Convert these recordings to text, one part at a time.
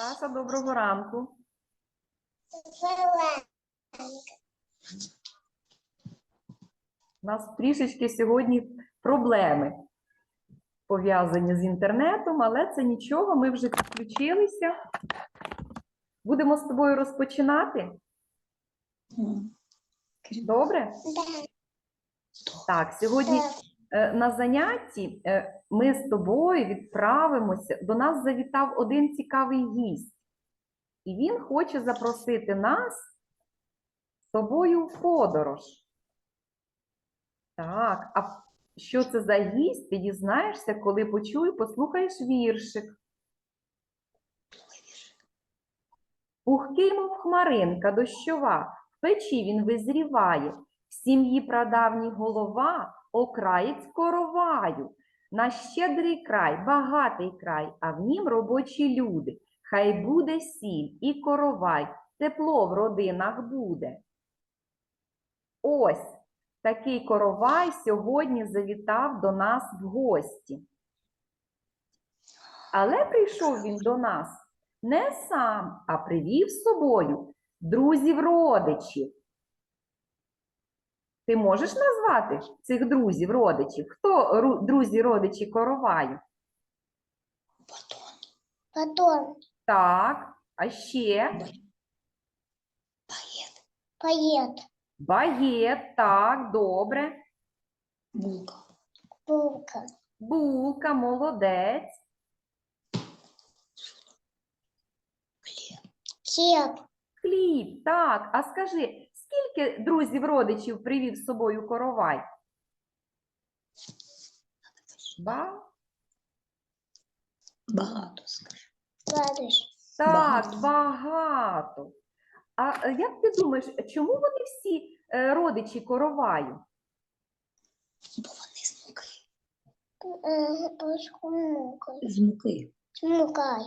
Саша, доброго ранку. У нас трішечки сьогодні проблеми пов'язані з інтернетом, але це нічого, ми вже підключилися. Будемо з тобою розпочинати. Добре? Так, сьогодні на занятті е, ми з тобою відправимося. До нас завітав один цікавий гість, і він хоче запросити нас з тобою в подорож. Так, а що це за гість? Ти дізнаєшся, коли почуй, послухаєш віршик. Пухкий, мов хмаринка дощова, в печі він визріває, в сім'ї прадавній голова, окраєць короваю. Наш щедрий край, багатий край, а в нім робочі люди. Хай буде сіль і коровай, тепло в родинах буде. Ось такий коровай сьогодні завітав до нас в гості. Але прийшов він до нас не сам, а привів з собою друзів-родичів. Ти можеш назвати цих друзів-родичів? Хто ру- друзі-родичі короваю? Батон, Так, а ще поет, багет, так, добре. Булка. булка, Булка, молодець. хлеб, Хліб, так. А скажи, скільки друзів-родичів привів з собою коровай? Ба? Багато скажи. радость, Так, Багато. багато. А е, як ти думаєш, чому вони всі е, родичі короваю? Бо вони з муки. смукай, З муки. смукай,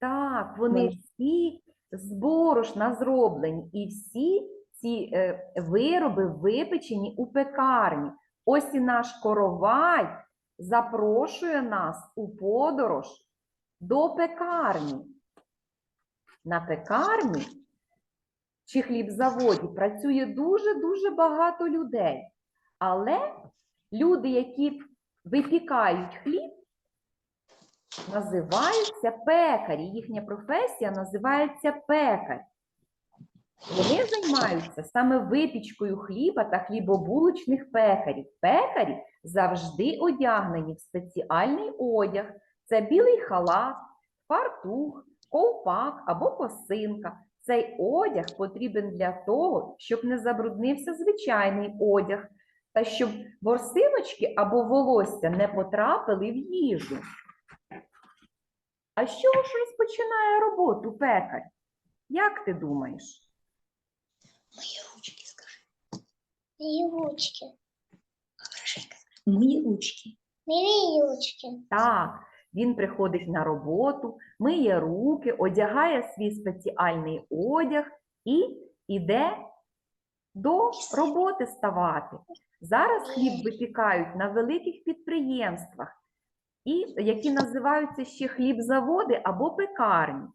Так, вони Мгм. всі з борошна зроблені, і всі ці е, вироби випечені у пекарні. Ось і наш коровай запрошує нас у подорож до пекарні. На пекарні чи хлібзаводі працює дуже-дуже багато людей. Але люди, які випікають хліб, називаються пекарі. Їхня професія називається пекар. Вони займаються саме випічкою хліба та хлібобулочних пекарів. Пекарі завжди одягнені в спеціальний одяг. Це білий халат, фартух, ковпак або косинка. Цей одяг потрібен для того, щоб не забруднився звичайний одяг, та щоб ворсиночки або волосся не потрапили в їжу. А чого ж розпочинає роботу пекар? Як ти думаєш? Мої ручки скажи. и ручки, Хорошенько. Мої ручки. бери ручки, Так, він приходить на роботу, миє руки, одягає свій спеціальний одяг і йде до роботи ставати. Зараз хліб випікають на великих підприємствах, і, які називаються ще хлібзаводи або пекарні.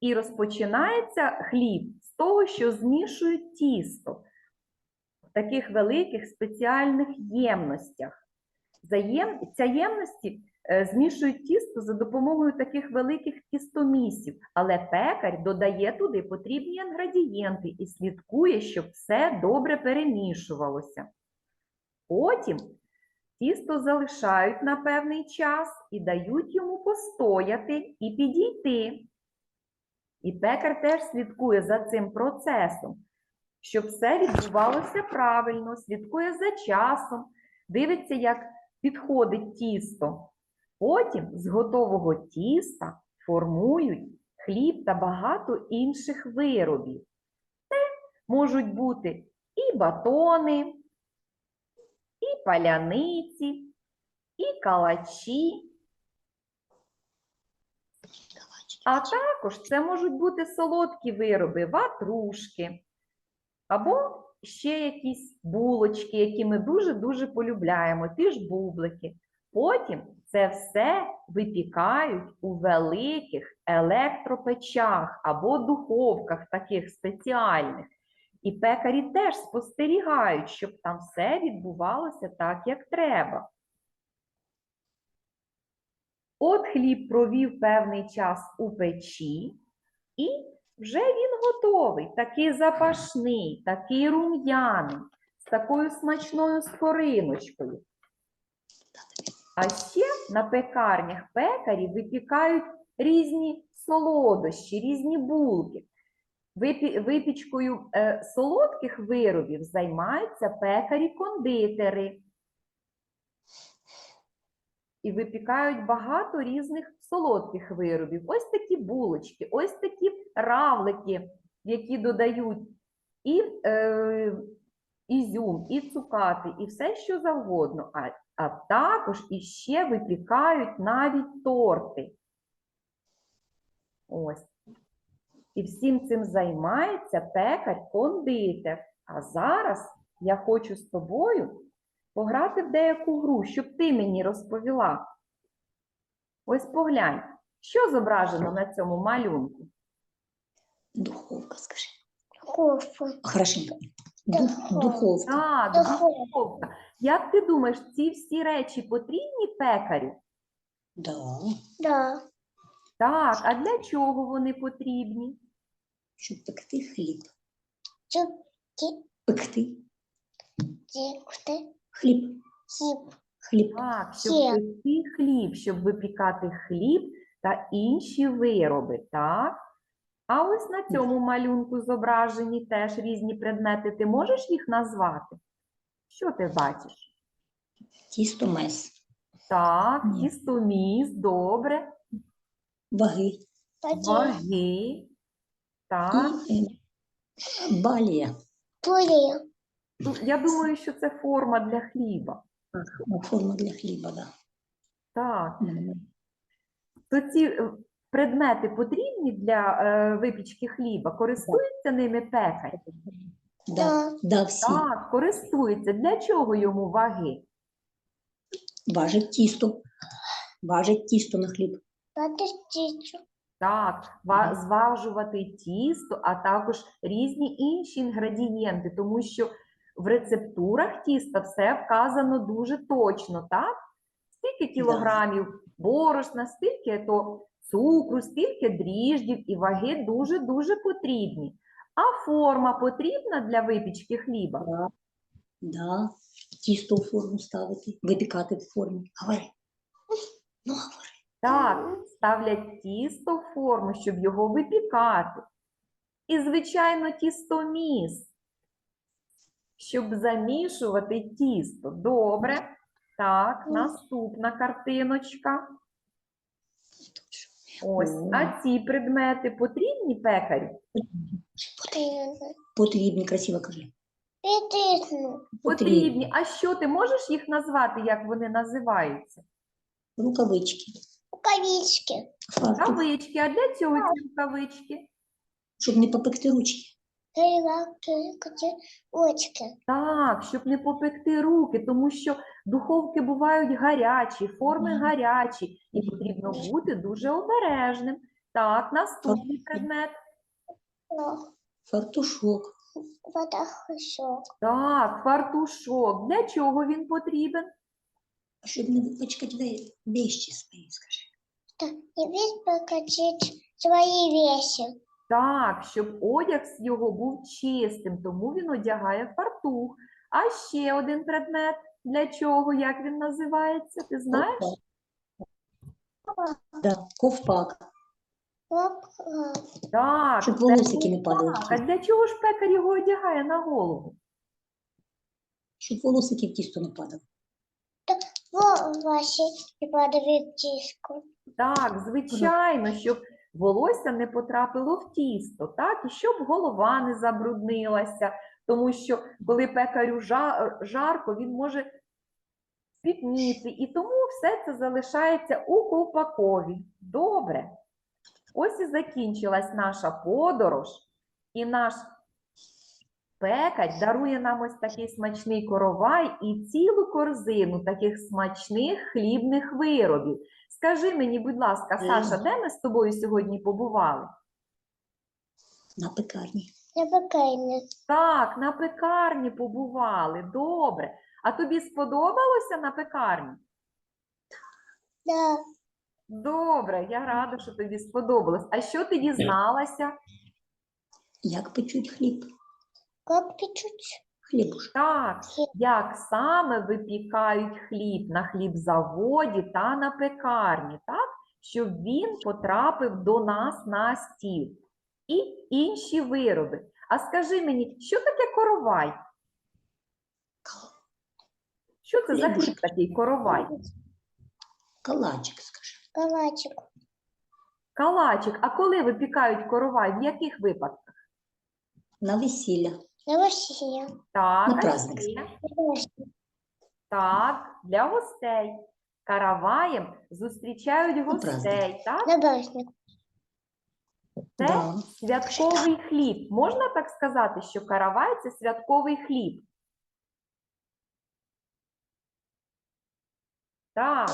І розпочинається хліб з того, що змішують тісто в таких великих спеціальних ємностях. Ця ємності е, змішують тісто за допомогою таких великих тістомісів, але пекар додає туди потрібні інгредієнти і слідкує, щоб все добре перемішувалося. Потім тісто залишають на певний час і дають йому постояти і підійти. І пекар теж слідкує за цим процесом, щоб все відбувалося правильно, слідкує за часом, дивиться, як підходить тісто. Потім з готового тіста формують хліб та багато інших виробів. Це можуть бути і батони, і паляниці, і калачі, а також це можуть бути солодкі вироби, ватрушки, або ще якісь булочки, які ми дуже-дуже полюбляємо, ті ж бублики. Потім це все випікають у великих електропечах або духовках таких спеціальних. І пекарі теж спостерігають, щоб там все відбувалося так, як треба. От хліб провів певний час у печі, і вже він готовий, такий запашний, такий рум'яний, з такою смачною скориночкою. А ще на пекарнях пекарі випікають різні солодощі, різні булки. Випічкою е, солодких виробів займаються пекарі-кондитери. І випікають багато різних солодких виробів. Ось такі булочки, ось такі равлики, які додають і е, ізюм, і цукати, і все, що завгодно. А, а також іще випікають навіть торти. Ось. І всім цим займається пекар-кондитер. А зараз я хочу з тобою пограти в деяку гру, щоб ти мені розповіла. Ось поглянь, що зображено на цьому малюнку? Духовка, скажи. Кофе. Хорошенько. Духовка. духовка. Так, Духовка. духовка. Як ти думаєш, ці всі речі потрібні пекарю? Да. Да. Так, а для чого вони потрібні? Щоб пекти хліб. Чуки. Пекти Дикти. Хліб. Хип. Хліб. Так, щоб Ще. пекти хліб, щоб випікати хліб та інші вироби, так? А ось на цьому малюнку зображені теж різні предмети. Ти можеш їх назвати? Що ти бачиш? Тісто мес. Так, Ні. тістоміс, добре, Ваги. Ваги. Так. І е, балія. Пули. Ну, Я думаю, що це форма для хліба. Форма для хліба, да. Так. То ці е, предмети потрібні для е, випічки хліба? Користуються ними пекар? Да, Да. да, всі. Так, користується. Для чого йому ваги? Важить тісто. Важить тісто на хліб. Так, ва- зважувати тісто, а також різні інші інгредієнти, тому що в рецептурах тіста все вказано дуже точно, так? Скільки кілограмів борошна, скільки то цукру, скільки дріждів і ваги дуже-дуже потрібні. А форма потрібна для випічки хліба? Да. Тісто в форму ставити, випікати в формі. Говори. Ну, говори. Так, ставлять тісто в форму, щоб його випікати. І, звичайно, тістоміс, щоб замішувати тісто. Добре. Так, наступна картиночка. Ось, а ці предмети потрібні пекарю? Потрібно. Потрібні, красиво кажи. Потрібно. Потрібні. А що ти можеш їх назвати, як вони називаються? Рукавички. Рукавички. Рукавички. А для цього ці рукавички? щоб не попекти ручки. Очки. Так, щоб не попекти руки, тому що духовки бувають гарячі, форми гарячі, і потрібно бути дуже обережним. Так, наступний предмет. Фартушок. Водохощок. Так, фартушок. Для чого він потрібен? Щоб не випачкати ве- вещі свої, скажи. Да. И весь покатить свои вещи. Так, щоб одяг його був чистим, тому він одягає фартух. А ще один предмет. Для чого? Як він називається? Ти знаєш? Ковпак. Да, ковпак. Так, Щоб волосики не падали. ковпак. А для чого ж пекар його одягає на голову? Щоб волосики в тісто не падали. Волосы и подавить диску. Так, звичайно, щоб волосся не потрапило в тісто, так, і щоб голова не забруднилася, тому що коли пекарю жарко, він може спітніти. і тому все це залишається у ковпакові. Добре. Ось і закінчилась наша подорож і наш Пекать дарує нам ось такий смачний коровай і цілу корзину таких смачних хлібних виробів. Скажи мені, будь ласка, Саша, де ми з тобою сьогодні побували? На пекарні. Я покойна. Так, на пекарні побували. Добре. А тобі сподобалося на пекарні? Да. Добре, я рада, що тобі сподобалось. А що ти дізналася? Як печуть хліб? Как печуть? Хлібуш. Так, Хліб. як саме випікають хліб на хлібзаводі та на пекарні, так? Щоб він потрапив до нас на стіл. І інші вироби. А скажи мені, що таке коровай? Що це за хліб такий коровай? Калачик, скажи. Калачик. Калачик. А коли випікають коровай? В яких випадках? На весілля. На Василия. Так, На праздник. Так, для гостей. Караваєм зустрічають праздник. гостей, так? На праздник. Це Да. святковий хліб. Можна так сказати, що каравай це святковий хліб? Так.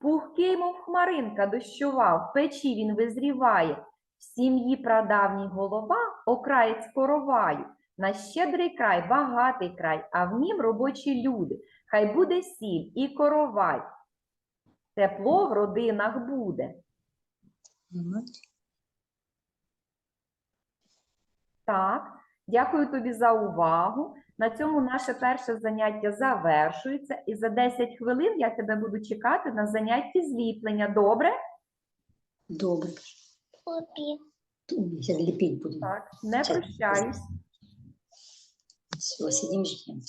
Пухкий, мов хмаринка дощова, в печі він визріває. В сім'ї прадавній голова, окраєць короваю. На щедрий край, багатий край, а в нім робочі люди. Хай буде сіль і коровай. Тепло в родинах буде. Так, дякую тобі за увагу. На цьому наше перше заняття завершується, і за 10 хвилин я тебе буду чекати на занятті зліплення. Добре? Добре. Зараз ліпіть будемо. Так, не Чек. Прощаюсь. Все, сидимо ждемо.